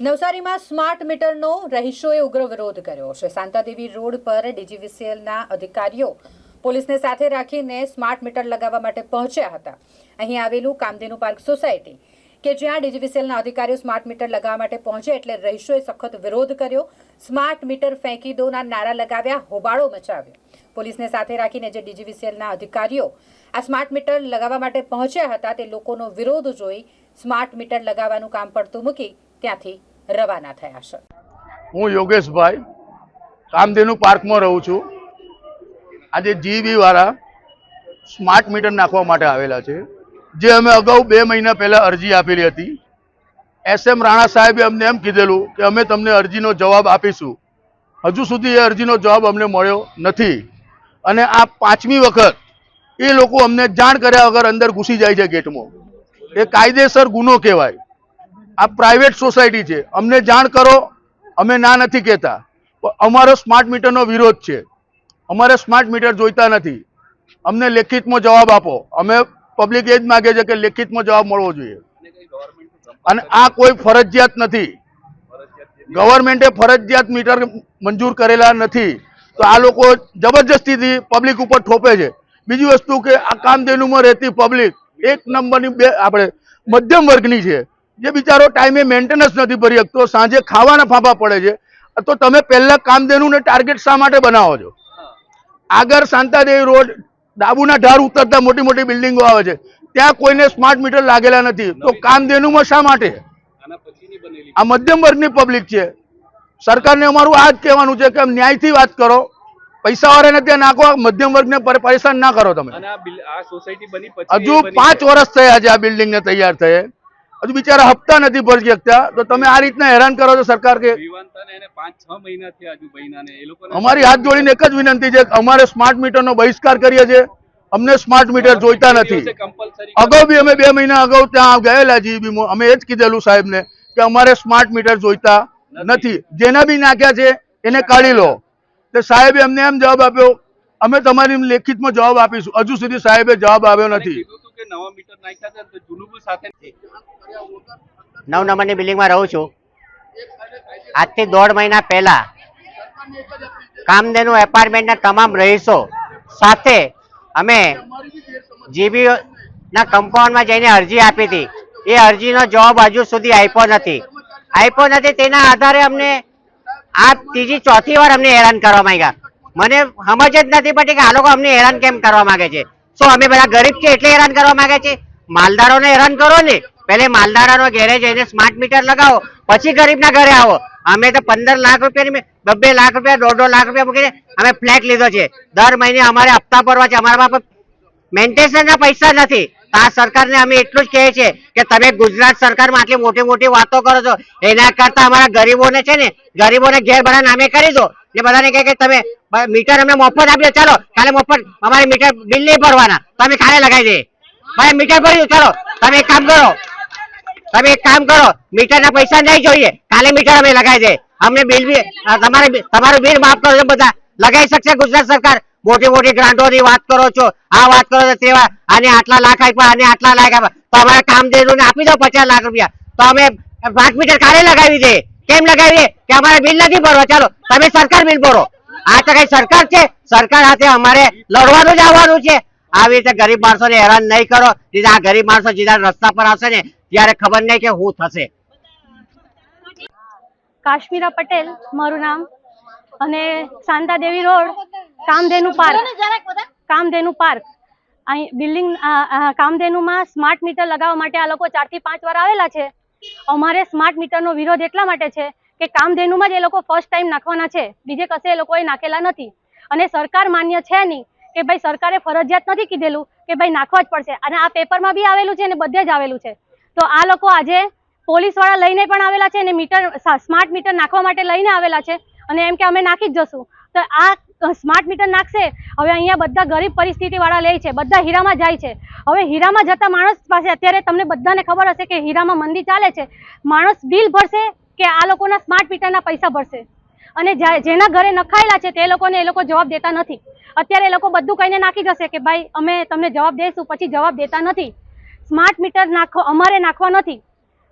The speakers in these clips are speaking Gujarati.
નવસારીમાં સ્માર્ટ મીટરનો રહીશોએ ઉગ્ર વિરોધ કર્યો છે. શાંતાદેવી રોડ પર ડીજીવીસીએલના અધિકારીઓ પોલીસને સાથે રાખીને સ્માર્ટ મીટર લગાવવા માટે પહોંચ્યા હતા. અહીં આવેલું કામધેનુ પાર્ક સોસાયટી, કે જ્યાં ડીજીવીસીએલના અધિકારીઓ સ્માર્ટ મીટર લગાવવા માટે પહોંચ્યા એટલે રહીશોએ સખત વિરોધ કર્યો. સ્માર્ટ મીટર ફેંકી દોના નારા લગાવ્યા, હોબાળો મચાવ્યો. પોલીસને સાથે રાખીને જે ડીજીવીસીએલના અધિકારીઓ આ સ્માર્ટ મીટર લગાવવા માટે પહોંચ્યા હતા, તે લોકોનો વિરોધ જોઈ સ્માર્ટ મીટર લગાવવાનું કામ પડતું મૂકી ત્યાંથી રવાના થયા છે? હું યોગેશભાઈ કામધેનુ પાર્કમાં રહું છું. આજે જીબી વાળા સ્માર્ટ મીટર નાખવા માટે આવેલા છે. જે અમે અગાઉ બે મહિના પહેલાં અરજી આપેલી હતી. એસ એમ રાણા સાહેબે અમને એમ કીધેલું કે અમે તમને અરજીનો જવાબ આપીશું. હજુ સુધી એ અરજીનો જવાબ અમને મળ્યો નથી. અને આ પાંચમી વખત એ લોકો અમને જાણ કર્યા વગર અંદર ઘૂસી જાય છે ગેટમાં. એ કાયદેસર ગુનો કહેવાય. આ પ્રાઇવેટ સોસાયટી છે. અમને જાણ કરો. અમે ના નથી કહેતા. અમારો સ્માર્ટ મીટરનો વિરોધ છે. અમારે સ્માર્ટ મીટર જોઈતા નથી. અમને લેખિતમાં જવાબ આપો. અમે પબ્લિક એ જ માગે છે કે લેખિતમાં જવાબ મળવો જોઈએ. અને આ કોઈ ફરજિયાત નથી. ગવર્મેન્ટે ફરજિયાત મીટર મંજૂર કરેલા નથી. તો આ લોકો જબરજસ્તીથી પબ્લિક ઉપર ઠોપે છે. બીજી વસ્તુ કે આ કામધેનુમાં રહેતી પબ્લિક એક નંબરની બે આપણે મધ્યમ વર્ગની છે. જે બિચારો ટાઈમે મેન્ટેનન્સ નથી ભરી શકતો સાંજે ખાવાના ફાંફા પડે છે તો તમે પહેલા કામધેનુને ટાર્ગેટ શા માટે બનાવો છો? આગળ શાંતાદેવી રોડ ડાબુના ઢાર ઉતરતા મોટી મોટી બિલ્ડિંગો આવે છે ત્યાં કોઈને સ્માર્ટ મીટર લાગેલા નથી. તો કામધેનુમાં શા માટે? આ મધ્યમ વર્ગની પબ્લિક છે. સરકારને અમારું આ જ કહેવાનું છે કે ન્યાયથી વાત કરો પૈસાવાળાને ત્યાં નાખો મધ્યમ વર્ગને પરેશાન ના કરો તમે. હજુ પાંચ વર્ષ થયા છે આ બિલ્ડિંગ ને તૈયાર થયે. હજુ બિચારા હપ્તા નથી ભરી શકતા. તો તમે આ રીતના હેરાન કરો છો સરકાર કે અમારી હાથ જોડીને એક જ વિનંતી છે અમારે સ્માર્ટ મીટરનો બહિષ્કાર કરીએ છીએ. અમને સ્માર્ટ મીટર જોઈતા નથી. અગાઉ બી અમે બે મહિના અગાઉ ત્યાં ગયેલા જીબીમાં અમે એ જ કીધેલું સાહેબને કે અમારે સ્માર્ટ મીટર જોઈતા નથી. જેના બી નાખ્યા છે એને કાઢી લો. તો સાહેબે અમને એમ જવાબ આપ્યો અમે તમારી લેખિતમાં જવાબ આપીશું. હજુ સુધી સાહેબે જવાબ આવ્યો નથી. કે નવા મીટર નાખ્યા છે તો જૂનું બી સાથે નવ નંબરની બિલ્ડિંગમાં રહું છું. આજથી દોઢ મહિના પહેલા કામધેનુ એપાર્ટમેન્ટના તમામ રહીશો સાથે અમે જીબી ના કમ્પાઉન્ડમાં જઈને અરજી આપી હતી. એ અરજીનો જવાબ હજુ સુધી આપ્યો નથી. આપ્યો નથી તેના આધારે અમને આ ત્રીજી ચોથી વાર અમને હેરાન કરવા માંગ્યા મને સમજ જ નથી પડતી કે આ લોકો અમને હેરાન કેમ કરવા માંગે છે. શું, અમે બધા ગરીબ છે એટલે હેરાન કરવા માંગે છે? માલદારોને હેરાન કરો ને. પહેલે માલદારાનો ઘેરે જઈને સ્માર્ટ મીટર લગાવો, પછી ગરીબના ઘરે આવો. અમે તો પંદર લાખ રૂપિયાની બબ્બે લાખ રૂપિયા, દોઢ લાખ રૂપિયા મૂકીને અમે ફ્લેટ લીધો છે. દર મહિને અમારે હપ્તા ભરવા છે. અમારા પાસે મેન્ટેનન્સના પૈસા નથી. આ સરકારને અમે એટલું જ કહીએ છીએ કે તમે ગુજરાત સરકારમાં આટલી મોટી મોટી વાતો કરો છો. એના કરતા અમારા ગરીબોને છે ને, ગરીબોને ઘેર ભરા નામે કરી દો. ને બધાને કહે કે તમે મીટર અમને મફત આપી દો ચાલો. કાલે મફત, અમારે મીટર બિલ નહીં ભરવાના. તમે અમે કાલે લગાવી દે ભાઈ, મીટર ભરી ચાલો. તમે એક કામ કરો. તમે એક કામ કરો. મીટરના પૈસા નહીં જોઈએ. કાલે મીટર અમે લગાવી દે અમને બિલ બી તમારે તમારું બિલ માફ કરો બધા. લગાવી શકશે ગુજરાત સરકાર. મોટી મોટી ગ્રાન્ટોની વાત કરો છો. આ વાત કરો છો તેવા આને આટલા લાખ આપ્યા, આને આટલા લાખ આપ્યા. તો અમારે કામ દેવું આપી દો પચાસ લાખ રૂપિયા. તો અમે પાંચ મીટર કાલે લગાવી દે કેમ લગાવીએ કે અમારે બિલ નથી ભરવા. ચાલો તમે સરકાર બિલ ભરો. આ તો કઈ સરકાર છે? સરકાર સાથે અમારે લડવાનું જ આવવાનું છે. આવી રીતે ગરીબ માણસોને હેરાન નહીં કરો. આ ગરીબ માણસો સીધા રસ્તા પર આવશે ને ત્યારે ખબર નહીં કે શું થશે. કાશ્મીરા પટેલ મારું નામ. અને Shanta Devi road Kamdhenu park. Kamdhenu park. અહીં બિલ્ડિંગ કામધેનુમાં સ્માર્ટ મીટર લગાવવા માટે આ લોકો ચારથી પાંચ વાર આવેલા છે. અમારે સ્માર્ટ મીટરનો વિરોધ એટલા માટે છે કે કામધેનુમાં જ એ લોકો ફર્સ્ટ ટાઈમ નાખવાના છે. બીજે કશે એ લોકોએ નાખેલા નથી. અને સરકાર માન્ય છે નહીં કે ભાઈ સરકારે ફરજિયાત નથી કીધેલું કે ભાઈ નાખવા જ પડશે. અને આ પેપરમાં બી આવેલું છે અને બધે જ આવેલું છે. તો આ લોકો આજે પોલીસવાળા લઈને પણ આવેલા છે અને મીટર સ્માર્ટ મીટર નાખવા માટે લઈને આવેલા છે. અને એમ કે અમે નાખી જ જશું. તો આ સ્માર્ટ મીટર નાખશે, હવે અહીંયા બધા ગરીબ પરિસ્થિતિ વાળા લે છે, બધા હીરામાં જાય છે. હવે હીરામાં જતા માણસ પાસે અત્યારે તમને બધાને ખબર હશે કે હીરામાં મંદી ચાલે છે. માણસ બિલ ભરશે કે આ લોકોના સ્માર્ટ મીટરના પૈસા ભરશે? અને જેના ઘરે નખાયેલા છે, તે લોકોને એ લોકો જવાબ દેતા નથી. અત્યારે એ લોકો બધું કહીને નાખી જશે કે ભાઈ, અમે તમને જવાબ દઈશું પછી જવાબ દેતા નથી. સ્માર્ટ મીટર નાખો, અમારે નાખવા નથી.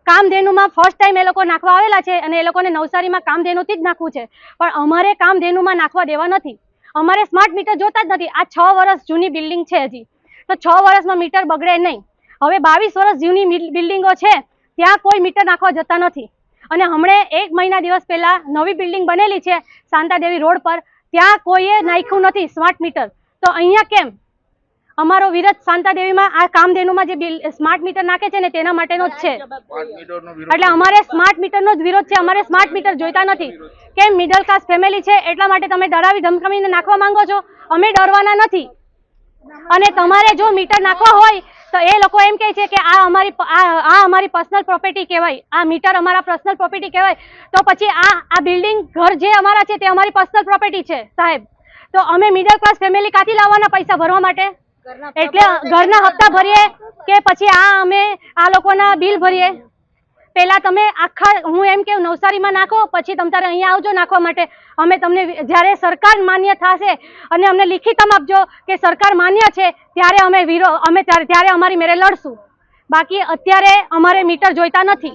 કામધેનુમાં ફર્સ્ટ ટાઈમ એ લોકો નાખવા આવેલા છે અને એ લોકોને નવસારીમાં કામધેનુથી જ નાખવું છે. પણ અમારે કામધેનુમાં નાખવા દેવા નથી. અમારે સ્માર્ટ મીટર જોતા જ નથી. આ છ વર્ષ જૂની બિલ્ડિંગ છે હજી. તો છ વર્ષમાં મીટર બગડે નહીં. હવે બાવીસ વર્ષ જૂની બિલ્ડિંગો છે, ત્યાં કોઈ મીટર નાખવા જતા નથી. અને હમણે એક મહિના દિવસ પહેલા નવી બિલ્ડિંગ બનેલી છે, શાંતાદેવી રોડ પર, ત્યાં કોઈએ નાખ્યું નથી સ્માર્ટ મીટર તો અહીંયા કેમ? અમારો વિરોધ શાંતાદેવીમાં આ કામધેનુમાં જે બિલ સ્માર્ટ મીટર નાખે છે ને તેના માટેનો જ છે. એટલે અમારે સ્માર્ટ મીટરનો જ વિરોધ છે. અમારે સ્માર્ટ મીટર જોઈતા નથી. કેમ? મિડલ ક્લાસ ફેમિલી છે એટલા માટે તમે ડરાવી ધમકાવીને નાખવા માંગો છો. અમે ડરવાના નથી. અને તમારે જો મીટર નાખવા હોય તો એ લોકો એમ કહે છે કે આ અમારી આ આ અમારી પર્સનલ પ્રોપર્ટી કહેવાય. આ મીટર અમારા પર્સનલ પ્રોપર્ટી કહેવાય. તો પછી આ આ બિલ્ડિંગ ઘર જે અમારા છે તે અમારી પર્સનલ પ્રોપર્ટી છે સાહેબ. તો અમે મિડલ ક્લાસ ફેમિલી કાથી લાવવાના પૈસા ભરવા માટે? એટલે ઘરના હપ્તા ભરીએ કે પછી આ અમે આ લોકોના બિલ ભરીએ? પેલા તમે આખા હું એમ કે નવસારીમાં નાખો પછી તમ તારે અહીંયા આવજો નાખવા માટે. અમે તમને જ્યારે સરકાર માન્ય થશે અને અમને લિખિતમાં આપજો કે સરકાર માન્ય છે ત્યારે અમે વિરો અમે ત્યારે ત્યારે અમારી મેરે લડશું. બાકી અત્યારે અમારે મીટર જોઈતા નથી.